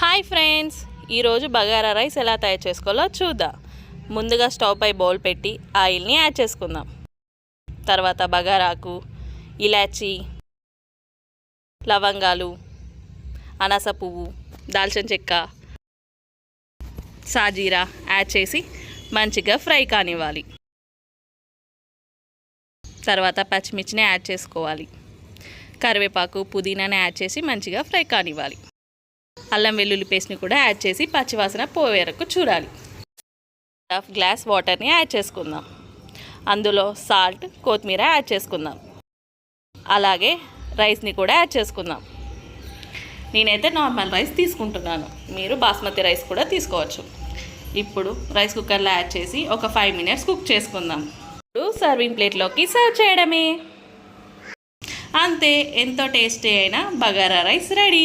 Hi friends ఈరోజు bagara rice ఎలా తయారు చేసుకోవాలో చూద్దాం. ముందుగా స్టవ్ పై బౌల్ పెట్టి ఆయిల్ని యాడ్ చేసుకుందాం. తర్వాత బగారాకు ఇలాచి లవంగాలు అనాస పువ్వు దాల్చిన చెక్క సాజీరా యాడ్ చేసి మంచిగా ఫ్రై కానివ్వాలి. తర్వాత పచ్చిమిర్చిని యాడ్ చేసుకోవాలి. కరివేపాకు పుదీనాని యాడ్ చేసి మంచిగా ఫ్రై కానివ్వాలి. అల్లం వెల్లుల్లి పేస్ట్ని కూడా యాడ్ చేసి పచ్చివాసన పోయే వరకు చూడాలి. హాఫ్ గ్లాస్ వాటర్ని యాడ్ చేసుకుందాం. అందులో సాల్ట్ కొత్తిమీర యాడ్ చేసుకుందాం. అలాగే రైస్ని కూడా యాడ్ చేసుకుందాం. నేనైతే నార్మల్ రైస్ తీసుకుంటున్నాను. మీరు బాస్మతి రైస్ కూడా తీసుకోవచ్చు. ఇప్పుడు రైస్ కుక్కర్లో యాడ్ చేసి ఒక ఫైవ్ మినిట్స్ కుక్ చేసుకుందాం. ఇప్పుడు సర్వింగ్ ప్లేట్లోకి సర్వ్ చేయడమే. అంతే ఎంతో టేస్టీ అయిన బగారా రైస్ రెడీ.